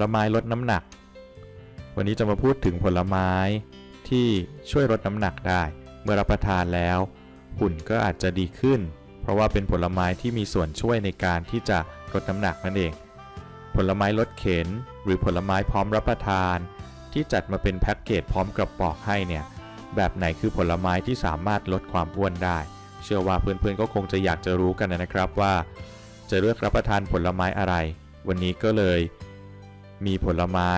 ลไม้ลดน้ำหนัก วันนี้จะมาพูดถึงผลไม้ที่ช่วยลดน้ำหนักได้ เมื่อรับประทานแล้ว หุ่นก็อาจจะดีขึ้น เพราะว่าเป็นผลไม้ที่มีส่วนช่วยในการที่จะลดน้ำหนักนั่นเอง ผลไม้ลดเข็น หรือผลไม้พร้อมรับประทาน ที่จัดมาเป็นแพ็กเกจพร้อมกระป๋อกให้เนี่ยแบบไหนคือผลไม้ที่สามารถลดความอ้วนได้ เชื่อว่าเพื่อนๆก็คงจะอยากจะรู้กันนะครับว่า จะเลือกรับประทานผลไม้อะไร วันนี้ก็เลย มีผลไม้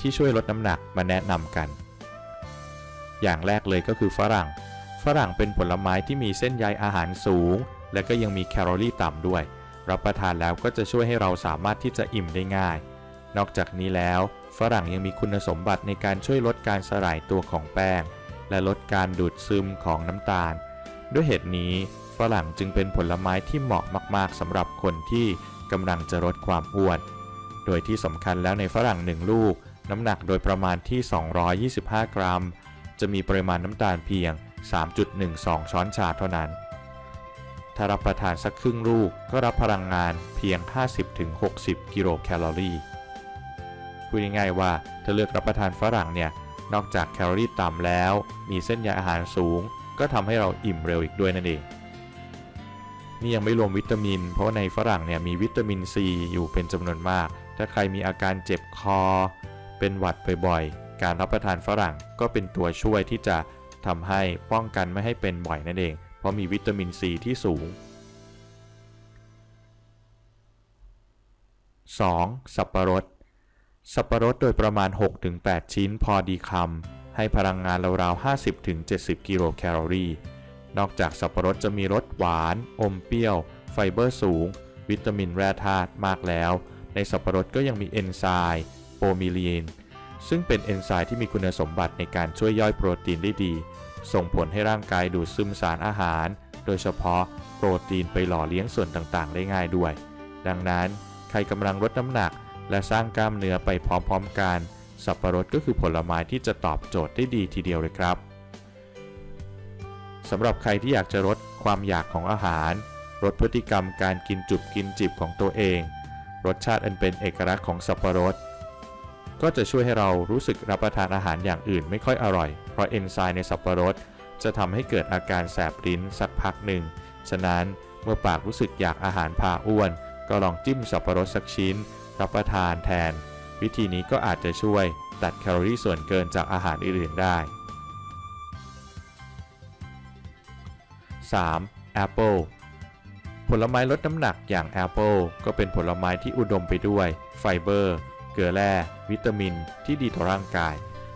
ที่ช่วยลดน้ำหนักมาแนะนำกัน อย่างแรกเลยก็คือฝรั่ง ฝรั่งเป็นผลไม้ที่มีเส้นใยอาหารสูง และก็ยังมีแคลอรี่ต่ำด้วย รับประทานแล้วก็จะช่วยให้เราสามารถที่จะอิ่มได้ง่าย นอกจากนี้แล้ว ฝรั่งยังมีคุณสมบัติในการช่วยลดการสลายตัวของแป้ง และลดการดูดซึมของน้ำตาล ด้วยเหตุนี้ฝรั่งจึงเป็นผลไม้ที่เหมาะมาก ๆสำหรับคนที่กำลังจะลดความอ้วน โดยที่สำคัญแล้วในฝรั่งหนึ่งลูก น้ำหนักโดยประมาณที่ 225 กรัม จะมีปริมาณน้ำตาลเพียง 3.12 ช้อนชาเท่านั้น ถ้ารับประทานสักครึ่งลูกก็รับพลังงานเพียง 50-60 กิโลแคลอรี่พูดง่ายๆว่าถ้าเลือกรับประทานฝรั่งเนี่ยนอกจากแคลอรี่ต่ำแล้ว มีเส้นใยอาหารสูง ก็ทำให้เราอิ่มเร็วอีกด้วยนั่นเอง นี่ยังไม่รวมวิตามิน เพราะในฝรั่งเนี่ยมีวิตามินซีอยู่เป็นจำนวนมาก ถ้าใครมีอาการเจ็บคอ เป็นหวัดบ่อยๆ การรับประทานฝรั่งก็เป็นตัวช่วยที่จะทำให้ป้องกันไม่ให้เป็นบ่อยนั่นเอง เพราะมีวิตามินซีที่สูง 2. สับปะรด สับปะรดโดยประมาณ 6-8 ชิ้นพอดีคำให้พลังงานราวๆ50-70 กิโลแคลอรี่ นอกจากสับปะรดจะมีรสหวาน อมเปรี้ยว ไฟเบอร์สูง วิตามินแร่ธาตุมากแล้ว ในสับปะรดก็ยังมีเอนไซม์โปรมิลีนซึ่งเป็นเอนไซม์ที่มีคุณสมบัติในการช่วยย่อยโปรตีนได้ดี ส่งผลให้ร่างกายดูดซึมสารอาหาร โดยเฉพาะโปรตีนไปหล่อเลี้ยงส่วนต่างๆ ได้ง่ายด้วย ดังนั้นใครกำลังลดน้ำหนัก และสร้างกล้ามเนื้อไปพร้อมๆกัน สับปะรดก็คือผลไม้ที่จะตอบโจทย์ได้ดีทีเดียวเลยครับสำหรับใครที่อยากจะลดความอยากของอาหารลดพฤติกรรมการกินจุบกินจิบของตัวเอง รสชาติอันเป็นเอกลักษณ์ของสับปะรด ก็จะช่วยให้เรารู้สึกรับประทานอาหารอย่างอื่นไม่ค่อยอร่อย เพราะเอนไซม์ในสับปะรดจะทำให้เกิดอาการแสบลิ้นสักพักหนึ่ง ฉะนั้นเมื่อปากรู้สึกอยากอาหารพาอ้วน ก็ลองจิ้มสับปะรดสักชิ้น รับประทานแทน วิธีนี้ก็อาจจะช่วยตัดแคลอรี่ส่วนเกินจากอาหารอื่นๆได้ 3. แอปเปิล ผลไม้ลดน้ำหนักอย่างแอปเปิลก็เป็นผลไม้ที่อุดมไปด้วย ไฟเบอร์ เกลือแร่ วิตามิน ที่ดีต่อร่างกาย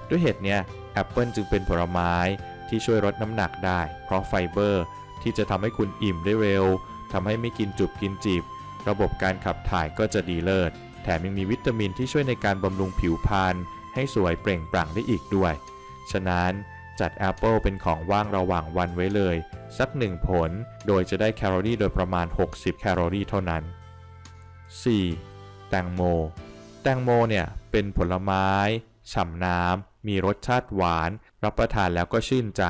ด้วยเหตุนี้แอปเปิลจึงเป็นผลไม้ที่ช่วยลดน้ำหนักได้ เพราะไฟเบอร์ ที่จะทำให้คุณอิ่มได้เร็วทำให้ไม่กินจุบกินจีบ ระบบการขับถ่ายก็จะดีเลิศ แถมยังมีวิตามินที่ช่วยในการบำรุงผิวพรรณให้สวยเปล่งปลั่งได้อีกด้วย ฉะนั้นจัดแอปเปิลเป็นของว่างระหว่างวันไว้เลย สักหนึ่งผล โดยจะได้แคลอรี่โดยประมาณ 60 แคลอรี่เท่านั้น 4. แตงโม แตงโมเนี่ยเป็นผลไม้ฉ่ำน้ำ มีรสชาติหวาน รับประทานแล้วก็ชื่นใจ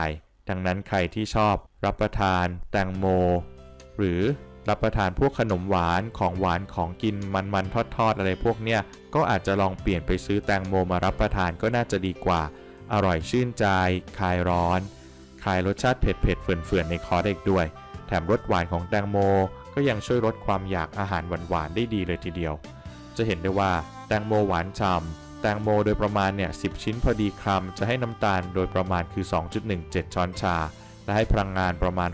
ดังนั้นใครที่ชอบรับประทานแตงโม หรือรับประทานพวกขนมหวานของหวานของกินมันๆทอดๆอะไรพวกเนี้ยก็อาจจะลองเปลี่ยนไปซื้อแตงโมมารับประทานก็น่าจะดีกว่า อร่อยชื่นใจ คลายร้อน ลายรสชาติเผ็ดเผ็ดๆเฟื่อนๆในคอได้อีกด้วย แถมรสหวานของแตงโม ก็ยังช่วยลดความอยากอาหารหวานๆได้ดีเลยทีเดียว จะเห็นได้ว่าแตงโมหวานฉ่ำแตงโมโดยประมาณเนี่ย10 ชิ้นพอดีคำจะให้น้ำตาลโดยประมาณคือ 2.17 ช้อนชา และให้พลังงานประมาณ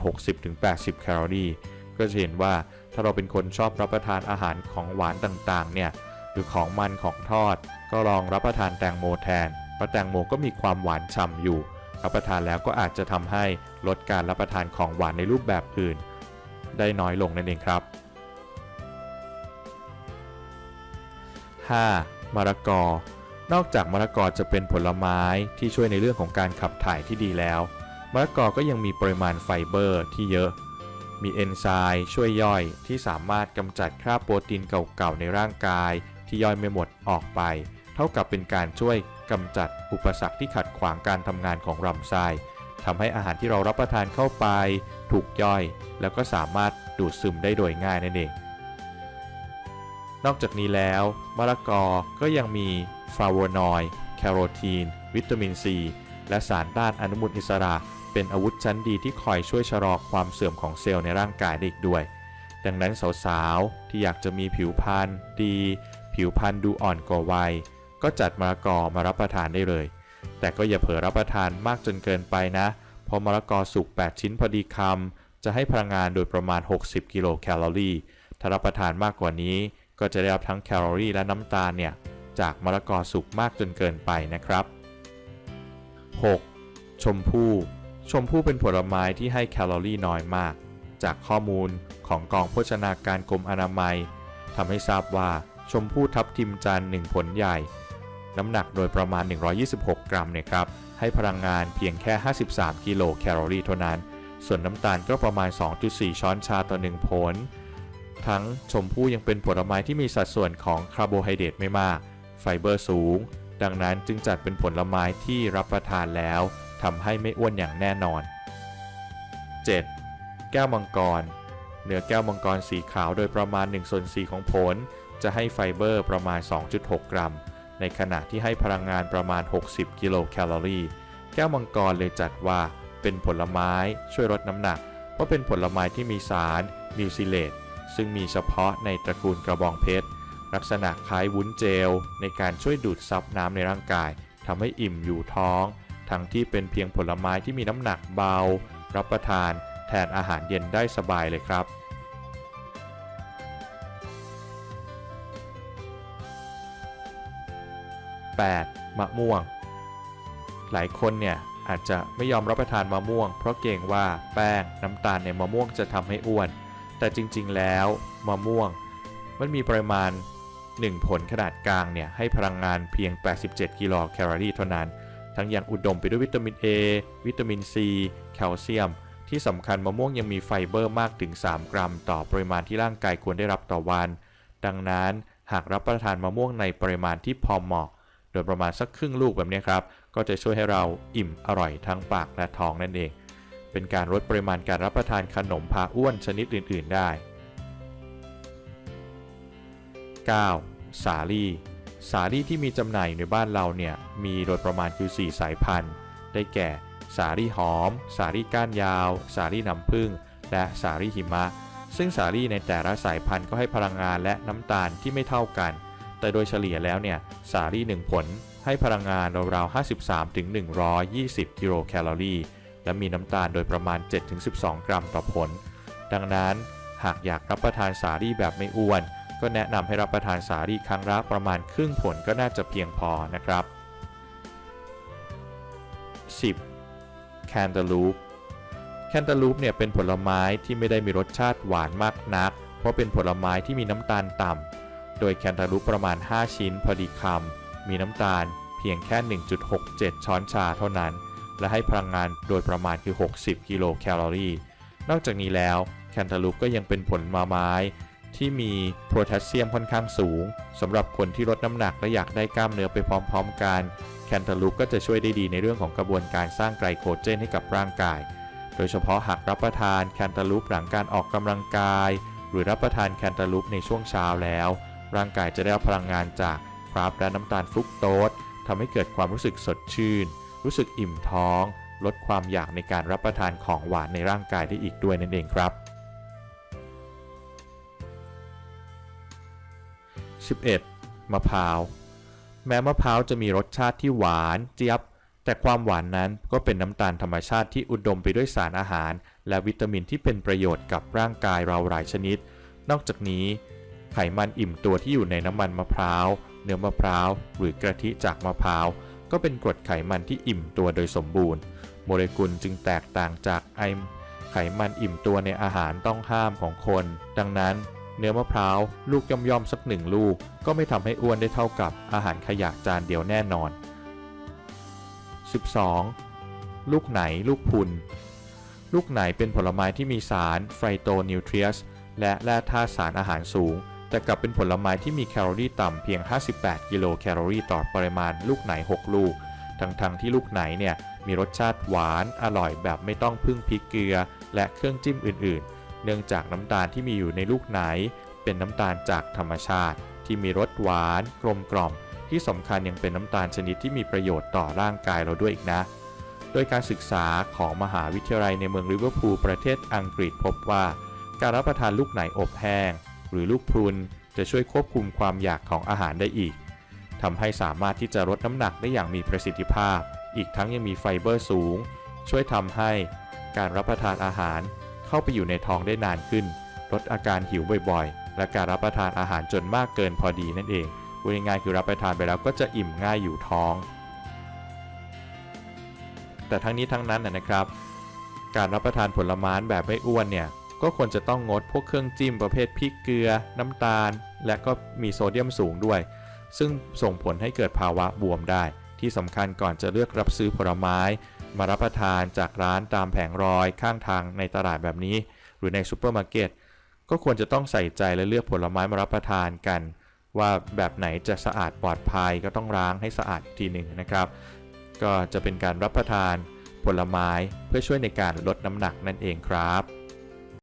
60-80 แคลอรี่ ก็จะเห็นว่าถ้าเราเป็นคนชอบรับประทานอาหารของหวานต่างๆเนี่ยหรือของมันของทอด ก็ลองรับประทานแตงโมแทนเพราะแตงโมก็มีความหวานฉ่ำอยู่ รับประทานแล้วก็อาจจะทำให้ลดการรับประทานของหวานในรูปแบบอื่น ได้น้อยลงนั่นเองครับ 5. มะละกอ นอกจากมะละกอจะเป็นผลไม้ที่ช่วยในเรื่องของการขับถ่ายที่ดีแล้ว มะละกอก็ยังมีปริมาณไฟเบอร์ที่เยอะ มีเอนไซม์ช่วยย่อยที่สามารถกำจัดคราบโปรตีนเก่าๆในร่างกายที่ย่อยไม่หมดออกไป เท่ากับเป็นการช่วย กำจัดอุปสรรคที่ขัดขวางการทำงานของลำไส้ทำให้อาหารที่เรารับประทานเข้าไป ถูกย่อย แล้วก็สามารถดูดซึมได้โดยง่ายนั่นเอง นอกจากนี้แล้วมะละกอก็ยังมีฟลาโวนอยด์แคโรทีน วิตามินซี และสารต้านอนุมูลอิสระ เป็นอาวุธชั้นดีที่คอยช่วยชะลอความเสื่อมของเซลล์ในร่างกายได้อีกด้วย ดังนั้นสาวๆ ที่อยากจะมีผิวพรรณดี ผิวพรรณดูอ่อนกว่าวัย ก็จัดมะละกอมารับประทานได้เลย แต่ก็อย่าเผลอรับประทานมากจนเกินไปนะ เพราะมะละกอสุก 8 ชิ้นพอดีคำจะให้พลังงานโดยประมาณ 60 กิโลแคลอรี่ ถ้ารับประทานมากกว่านี้ ก็จะได้รับทั้งแคลอรี่และน้ำตาลเนี่ยจากมะละกอสุกมากจนเกินไปนะครับ 6. ชมพู่ ชมพู่เป็นผลไม้ที่ให้แคลอรี่น้อยมาก จากข้อมูลของกองโภชนาการกรมอนามัยทำให้ทราบว่าชมพู่ทับทิมจันทร์หนึ่งผลใหญ่ น้ำหนักโดยประมาณ 126 กรัมเนี่ยครับให้พลังงานเพียงแค่ 53 กิโลแคลอรี่เท่านั้น ส่วนน้ำตาลก็ประมาณ 2.4 ช้อนชาต่อ 1 ผล ทั้งชมพู่ยังเป็นผลไม้ที่มีสัดส่วนของคาร์โบไฮเดรตไม่มาก ไฟเบอร์สูง ดังนั้นจึงจัดเป็นผลไม้ที่รับประทานแล้วทำให้ไม่อ้วนอย่างแน่นอน 7. แก้วมังกร เนื้อแก้วมังกรสีขาวโดยประมาณ1ส่วน4ของผล จะให้ไฟเบอร์ประมาณ 2.6 กรัม ในขณะที่ให้พลังงานประมาณ 60 กิโลแคลอรี่แก้วมังกรเลยจัดว่าเป็นผลไม้ช่วยลดน้ำหนัก เพราะเป็นผลไม้ที่มีสารมิวซิเลตซึ่งมีเฉพาะในตระกูลกระบองเพชร ลักษณะคล้ายวุ้นเจล ในการช่วยดูดซับน้ำในร่างกายทำให้อิ่มอยู่ท้อง ทั้งที่เป็นเพียงผลไม้ที่มีน้ำหนักเบา รับประทานแทนอาหารเย็นได้สบายเลยครับ 8. มะม่วง หลายคนเนี่ยอาจจะไม่ยอมรับประทานมะม่วง เพราะเกรงว่าแป้งน้ำตาลในมะม่วงจะทำให้อ้วน แต่จริงๆแล้วมะม่วง มันมีปริมาณ 1 ผลขนาดกลางเนี่ยให้พลังงานเพียง 87 กิโลแคลอรี่เท่านั้น ทั้งยังอุดมไปด้วยวิตามิน A วิตามิน C แคลเซียม ที่สำคัญมะม่วงยังมีไฟเบอร์มากถึง 3 กรัม ต่อปริมาณที่ร่างกายควรได้รับต่อวัน ดังนั้นหากรับประทานมะม่วงในปริมาณที่พอเหมาะ โดยประมาณสักครึ่งลูกแบบนี้ครับ ก็จะช่วยให้เราอิ่มอร่อยทั้งปากและท้องนั่นเอง เป็นการลดปริมาณการรับประทานขนมพาอ้วนชนิดอื่น ๆ ได้ 9. สาลี่ สาลี่ที่มีจำหน่ายอยู่ในบ้านเราเนี่ยมีโดยประมาณคือ 4 สายพันธุ์ ได้แก่ สาลี่หอม สาลี่ก้านยาว สาลี่น้ำผึ้งและสาลี่หิมะ ซึ่งสาลี่ในแต่ละสายพันธุ์ก็ให้พลังงานและน้ำตาลที่ไม่เท่ากัน แต่โดยเฉลี่ยแล้วเนี่ยสาลี่1ผลให้พลังงานราวๆ 53ถึง120 กิโลแคลอรี่ และมีน้ำตาลโดยประมาณ 7-12 กรัมต่อผล ดังนั้นหากอยากรับประทานสาลี่แบบไม่อ้วน ก็แนะนำให้รับประทานสาลี่ครั้งละประมาณครึ่งผลก็น่าจะเพียงพอนะครับ 10. แคนตาลูปแคนตาลูปเนี่ยเป็นผลไม้ที่ไม่ได้มีรสชาติหวานมากนัก เพราะเป็นผลไม้ที่มีน้ำตาลต่ำ โดยแคนตาลูปประมาณ 5 ชิ้นพอดีคำ มีน้ำตาลเพียงแค่ 1.67 ช้อนชาเท่านั้น และให้พลังงานโดยประมาณคือ 60 กิโลแคลอรี่ นอกจากนี้แล้วแคนตาลูปก็ยังเป็นผลไม้ที่มีโพแทสเซียมค่อนข้างสูงสำหรับคนที่ลดน้ำหนักและอยากได้กล้ามเนื้อไปพร้อม ๆ กัน แคนตาลูปก็จะช่วยได้ดีในเรื่องของกระบวนการสร้างไกลโคเจนให้กับร่างกาย โดยเฉพาะหากรับประทานแคนตาลูปหลังการออกกำลังกาย หรือรับประทานแคนตาลูปในช่วงเช้าแล้ว ร่างกายจะได้รับพลังงานจากคราฟและน้ำตาลฟรุกโตสทำให้เกิดความรู้สึกสดชื่น รู้สึกอิ่มท้อง ลดความอยากในการรับประทานของหวานในร่างกายได้อีกด้วยนั่นเองครับ 11. มะพร้าว แม้มะพร้าวจะมีรสชาติที่หวานเจี๊ยบ แต่ความหวานนั้นก็เป็นน้ำตาลธรรมชาติที่อุดมไปด้วยสารอาหาร และวิตามินที่เป็นประโยชน์กับร่างกายเราหลายชนิด นอกจากนี้ ไขมันอิ่มตัวที่อยู่ในน้ำมันมะพร้าว เนื้อมะพร้าว หรือกะทิจากมะพร้าว ก็เป็นกรดไขมันที่อิ่มตัวโดยสมบูรณ์ โมเลกุลจึงแตกต่างจากไอไขมันอิ่มตัวในอาหารต้องห้ามของคน ดังนั้นเนื้อมะพร้าวลูกย่อมๆสักหนึ่งลูก ก็ไม่ทำให้อ้วนได้เท่ากับอาหารขยะจานเดียวแน่นอน 12. ลูกไหนลูกพุน ลูกไหนเป็นผลไม้ที่มีสารไฟโตนิวเทรียสและแร่ธาตุสารอาหารสูง แต่กลับเป็นผลไม้ที่มีแคลอรี่ต่ำเพียง 58 กิโลแคลอรี่ต่อปริมาณลูกไหน 6 ลูก ทั้งๆที่ลูกไหนเนี่ยมีรสชาติหวานอร่อยแบบไม่ต้องพึ่งพริกเกลือ และเครื่องจิ้มอื่นๆ เนื่องจากน้ำตาลที่มีอยู่ในลูกไหน เป็นน้ำตาลจากธรรมชาติ ที่มีรสหวาน กลมกล่อม ที่สำคัญยังเป็นน้ำตาลชนิดที่มีประโยชน์ต่อร่างกายเราด้วยอีกนะ โดยการศึกษาของมหาวิทยาลัยในเมืองลิเวอร์พูลประเทศอังกฤษพบว่า การรับประทานลูกไหนอบแห้ง หรือลูกพรุนจะช่วยควบคุมความอยากของอาหารได้อีกทำให้สามารถที่จะลดน้ำหนักได้อย่างมีประสิทธิภาพ อีกทั้งยังมีไฟเบอร์สูง ช่วยทำให้การรับประทานอาหาร เข้าไปอยู่ในท้องได้นานขึ้น ลดอาการหิวบ่อยๆ และการรับประทานอาหารจนมากเกินพอดีนั่นเองพูดง่ายๆคือรับประทานไปแล้วก็จะอิ่มง่ายอยู่ท้อง แต่ทั้งนี้ทั้งนั้นนะนะครับ การรับประทานผลไม้แบบไม่อ้วนเนี่ย ก็ควรจะต้องงดพวกเครื่องจิ้มประเภทพริกเกลือ น้ำตาล และก็มีโซเดียมสูงด้วย ซึ่งส่งผลให้เกิดภาวะบวมได้ ที่สำคัญก่อนจะเลือกรับซื้อผลไม้ มารับประทานจากร้านตามแผงรอยข้างทางในตลาดแบบนี้ หรือในซูเปอร์มาร์เก็ตก็ควรจะต้องใส่ใจและเลือกผลไม้มารับประทานกัน ว่าแบบไหนจะสะอาดปลอดภัยก็ต้องล้างให้สะอาดอีกทีหนึ่งนะครับ ก็จะเป็นการรับประทานผลไม้เพื่อช่วยในการลดน้ำหนักนั่นเองครับ